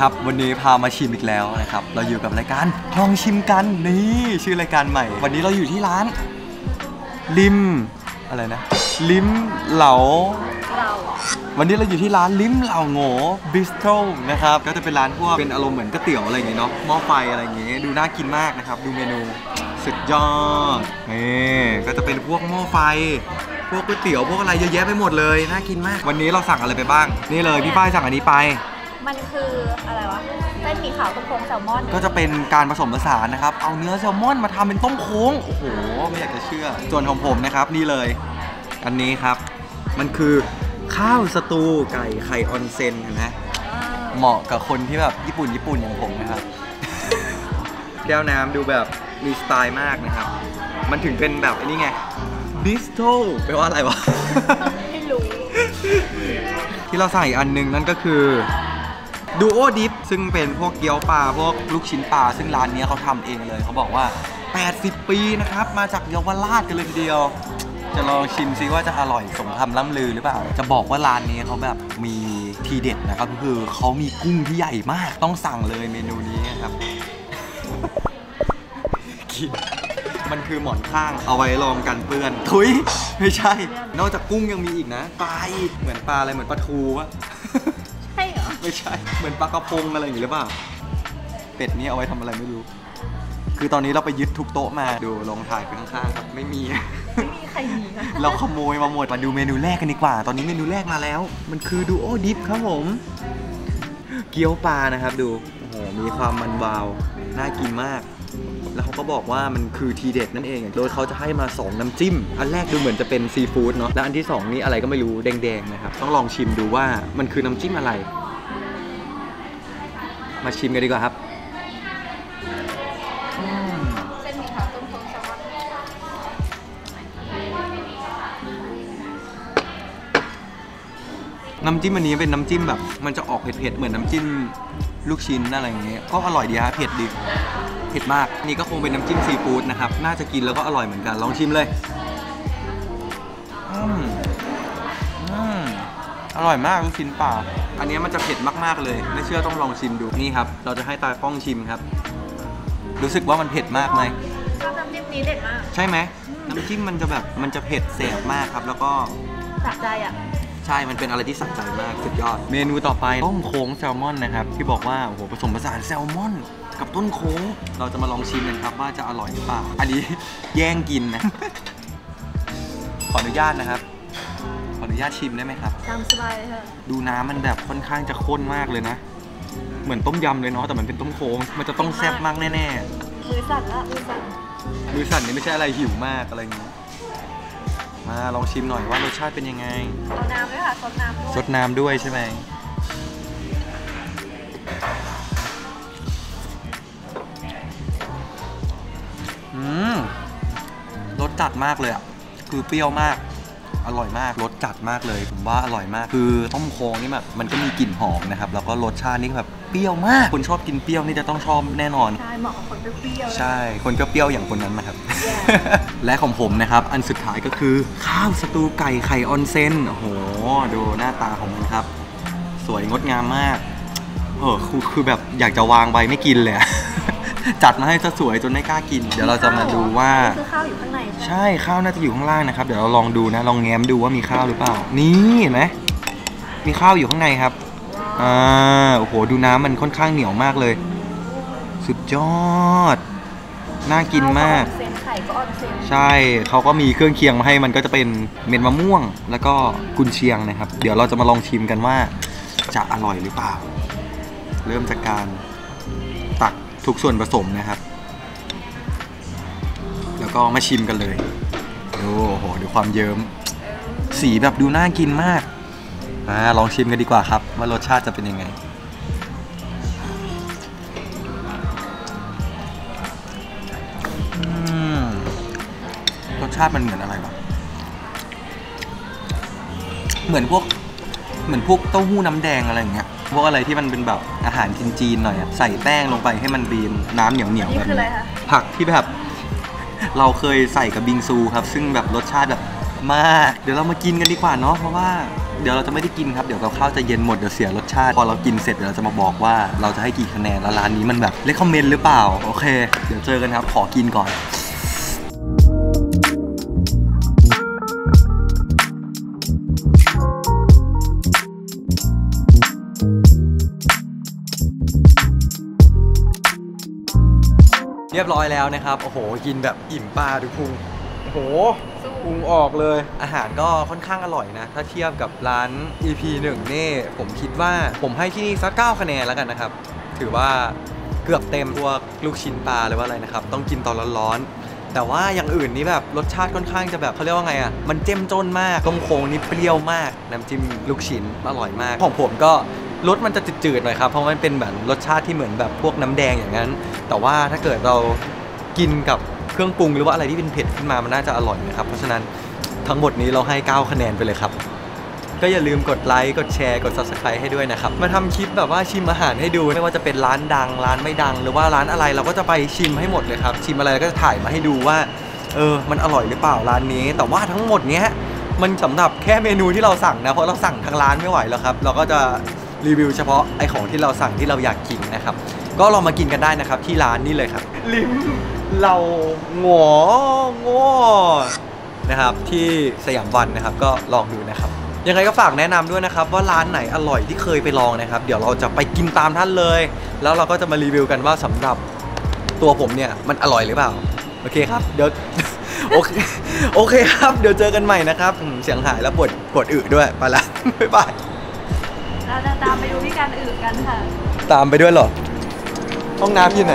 ครับวันนี้พามาชิมอีกแล้วนะครับเราอยู่กับรายการลองชิมกันนี่ชื่อรายการใหม่ วันนี้เราอยู่ที่ร้าน ลิมอะไรนะ ลิมเหลาเราวันนี้เราอยู่ที่ร้านลิ้มเหล่าโง่บิสโตรนะครับก็จะเป็นร้านพวกเป็นอารมณ์เหมือนก๋วยเตี๋ยวอะไรอย่างเงี้ยเนาะหม้อไฟอะไรอย่างเงี้ยดูน่ากินมากนะครับ ดูเมนูสุดยอดนี่ก็จะเป็นพวกหม้อไฟ พวกก๋วยเตี๋ยวพวกอะไรเยอะแยะไปหมดเลยน่ากินมาก วันนี้เราสั่งอะไรไปบ้าง นี่เลยพี่ป้ายสั่งอันนี้ไป มันคืออะไรวะเส้นหมี่ขาวต้มโครงแซลมอน ก็จะเป็นการผสมผสานนะครับ เอาเนื้อแซลมอนมาทำเป็นต้มโค้ง โอ้โห ไม่อยากจะเชื่อ ส่วนของผมนะครับนี่เลย อันนี้ครับ มันคือข้าวสตูไก่ไข่ออนเซนเห็นไหมอ่าเหมาะกับคนที่แบบญี่ปุ่นญี่ปุ่นอย่างผมนะครับ แก้วน้ำดูแบบมีสไตล์มากนะครับ มันถึงเป็นแบบไอ้นี่ไงบิสโตแปลว่าอะไรวะ ไม่รู้ ที่เราสั่งอีกอันหนึงนั่นก็คือ ดูโอดิฟซึ่งเป็นพวกเกี๊ยวปลาพวกลูกชิ้นปลาซึ่งร้านนี้เขาทำเองเลย เขาบอกว่า 80 ปีนะครับ มาจากเยาวราชกันเลยทีเดียว จะลองชิมซิว่าจะอร่อยสมคำล่ำลือหรือเปล่า จะบอกว่าร้านนี้เขาแบบมีทีเด็ดนะครับก็คือเขามีกุ้งที่ใหญ่มาก ต้องสั่งเลยเมนูนี้นะครับกินมันคือหมอนข้างเอาไว้รองกันเปื้อนทุยไม่ใช่ นอกจากกุ้งยังมีอีกนะปลาอีกเหมือนปลาอะไรเหมือนปลาทูวะ ไม่ใช่ เหมือนปลากระพงอะไรอย่างงี้หรือเปล่า เป็ดนี้เอาไว้ทำอะไรไม่รู้ คือตอนนี้เราไปยึดทุกโต๊ะมาดูลองถ่ายไปข้างๆครับ ไม่มี ไม่มีใครหนีนะเราขโมยมาหมด มาดูเมนูแรกกันดีกว่า ตอนนี้เมนูแรกมาแล้ว มันคือดูโอดิฟครับผม เกี๊ยวปลานะครับดู โอ้โห มีความมันวาว น่ากินมากแล้วเขาก็บอกว่ามันคือทีเด็ดนั่นเอง โดยเขาจะให้มา 2 น้ำจิ้ม อันแรกดูเหมือนจะเป็นซีฟู้ดเนาะ และอันที่ 2 นี่อะไรก็ไม่รู้แดงๆนะครับ ต้องลองชิมดูว่ามันคือน้ำจิ้มอะไร มาชิมกันดีกว่าครับอืมเส้นหมี่ขาวต้มโครงแซลมอนน้ำจิ้มอันนี้เป็นน้ำจิ้มแบบ มันจะออกเผ็ดๆเหมือนน้ำจิ้มลูกชิ้นอะไรอย่างเงี้ยก็อร่อยดีฮะเผ็ดดีเผ็ดมาก นี่ก็คงเป็นน้ำจิ้มซีฟู้ดนะครับ น่าจะกินแล้วก็อร่อยเหมือนกัน ลองชิมเลย อร่อยมากลูกชิ้นปลาอันนี้มันจะเผ็ดมากๆเลย ไม่เชื่อต้องลองชิมดู นี่ครับ เราจะให้ตากล้องชิมครับ รู้สึกว่ามันเผ็ดมากไหมชอบน้ำจิ้มนี้เด็ดมาก ใช่ไหม น้ำจิ้มมันจะแบบ มันจะเผ็ดแสบมากครับ แล้วก็สะใจอะใช่ มันเป็นอะไรที่สะใจมาก สุดยอด เมนูต่อไปต้มโค้งแซลมอนนะครับ ที่บอกว่า โอ้โห ผสมผสานแซลมอน กับต้นโค้ง เราจะมาลองชิมกันครับว่าจะอร่อยหรือเปล่า อันนี้แย่งกินนะ ขออนุญาตนะครับขออ นุญาตชิมได้ไหมครับ ตามสบายเลยค่ะ ดูน้ำมันแบบค่อนข้างจะข้นมากเลยนะ เหมือนต้มยำเลยเนาะแต่มันเป็นต้มโค้ง มันจะต้องแซ่บมากแน่มือสั่นละมือสั่นๆมือสั่นนี่ไม่ใช่อะไรหิวมากอะไรอย่างงี้ มาลองชิมหน่อยว่ารสชาติเป็นยังไง เอาน้ำด้วยค่ะซดน้ำด้วย สดน้ำด้วยใช่ไหม อืม รสจัดมากเลยอะ คือเปรี้ยวมาก อร่อยมาก รสจัดมากเลย ผมว่าอร่อยมาก คือต้มโค้งนี่แบบมันก็มีกลิ่นหอมนะครับ แล้วก็รสชาตินี่แบบเปรี้ยวมาก คนชอบกินเปรี้ยวนี่จะต้องชอบแน่นอน ใช่ เหมาะกับคนเปรี้ยวๆใช่ คนก็เปรี้ยวอย่างคนนั้นนะครับ และของผมนะครับ อันสุดท้ายก็คือข้าวสตูไก่ไข่ออนเซน โอ้โห ดูหน้าตาของมันครับ สวยงดงามมาก เออคือคือแบบอยากจะวางใบไม่กินเลยอะ จัดมาให้ซะสวยจนไม่กล้ากิน เดี๋ยวเราจะมาดูว่า คือข้าวอยู่ข้างในใช่ไหมใช่ข้าวน่าจะอยู่ข้างล่างนะครับ เดี๋ยวเราลองดูนะลองแง้มดูว่ามีข้าวหรือเปล่า นี่เห็นไหมมีข้าวอยู่ข้างในครับอ่าโอ้โหดูน้ำมันค่อนข้างเหนียวมากเลย สุดยอด น่ากินมาก ข้วออนเซนไข่ก็ออนเซนใช่เขาก็มีเครื่องเคียงมาให้มันก็จะเป็นเม็ดมะม่วง แล้วก็กุนเชียงนะครับ เดี๋ยวเราจะมาลองชิมกันว่า จะอร่อยหรือเปล่า เริ่มจากการตัก ทุกส่วนผสมนะครับ แล้วก็มาชิมกันเลย โอ้โหดูความเยิ้ม สีแบบดูน่ากินมากอ่าลองชิมกันดีกว่าครับ ว่ารสชาติจะเป็นยังไง รสชาติมันเหมือนอะไรวะ เหมือนพวก เหมือนพวกเต้าหู้น้ำแดงอะไรอย่างเงี้ย พวกอะไรที่มันเป็นแบบอาหารจีนๆหน่อยอะใส่แป้งลงไปให้มันบีนน้ำเหนียวๆนี่แบบคืออะไรนี้คะ ผักที่แบบ เราเคยใส่กับบิงซูครับ ซึ่งแบบรสชาติแบบมาก เดี๋ยวเรามากินกันดีกว่าเนาะเพราะว่าเดี๋ยวเราจะไม่ได้กินครับเดี๋ยวกับข้าวจะเย็นหมดเดี๋ยวเสียรสชาติพอเรากินเสร็จเดี๋ยวเราจะมาบอกว่าเราจะให้กี่คะแนนแล้วร้านนี้มันแบบเลคคอมเมนต์หรือเปล่าโอเค เดี๋ยวเจอกันครับขอกินก่อน เรียบร้อยแล้วนะครับ โอ้โห กินแบบอิ่มปลาดูพุง โอ้โห พุงออกเลย อาหารก็ค่อนข้างอร่อยนะ ถ้าเทียบกับร้าน EP 1นี่ ผมคิดว่าผมให้ที่นี่สัก 9 คะแนนแล้วกันนะครับ ถือว่าเกือบเต็มพวกลูกชิ้นปลาหรือว่าอะไรนะครับ ต้องกินตอนร้อนๆ แต่ว่าอย่างอื่นนี่แบบรสชาติค่อนข้างจะแบบเขาเรียกว่าไงอะ มันเจ้มจนมากต้มโค้งนี่เปรี้ยวมาก น้ำจิ้มลูกชิ้นอร่อยมาก ของผมก็ รสมันจะจืดๆหน่อยครับเพราะมันเป็นเหมือนรสชาติที่เหมือนแบบพวกน้ำแดงอย่างนั้น แต่ว่าถ้าเกิดเรากินกับเครื่องปรุงหรือว่าอะไรที่เป็นเผ็ดขึ้นมามันน่าจะอร่อยนะครับเพราะฉะนั้นทั้งหมดนี้เราให้ 9 คะแนนไปเลยครับ ก็อย่าลืมกดไลค์กดแชร์กด subscribe ให้ด้วยนะครับมาทำคลิปแบบว่าชิมอาหารให้ดูไม่ว่าจะเป็นร้านดัง ร้านไม่ดัง หรือว่าร้านอะไรเราก็จะไปชิมให้หมดเลยครับชิมอะไรก็จะถ่ายมาให้ดูว่าเออมันอร่อยหรือเปล่าร้านนี้ แต่ว่าทั้งหมดเนี้ยมันสำหรับแค่เมนูที่เราสั่งนะเพราะเราสั่งทางร้านไม่ไหวแล้วครับ เราก็จะ รีวิวเฉพาะไอของที่เราสั่งที่เราอยากกินนะครับ ก็ลองมากินกันได้นะครับที่ร้านนี่เลยครับ ลิ้มเรางองอนะครับที่สยามวันนะครับก็ลองดูนะครับ ยังไงก็ฝากแนะนำด้วยนะครับ ว่าร้านไหนอร่อยที่เคยไปลองนะครับ เดี๋ยวเราจะไปกินตามท่านเลย แล้วเราก็จะมารีวิวกันว่าสำหรับตัวผมเนี่ยมันอร่อยหรือเปล่า โอเคครับ เดี๋ยว โอเคโอเคครับ เดี๋ยวเจอกันใหม่นะครับอืมเสียงหายแล้วปวดปวดอึด้วยไปละบ๊ายบาย เราจะตามไปดูที่การอื่นกันค่ะ ตามไปด้วยเหรอ ห้องน้ำอยู่ไหน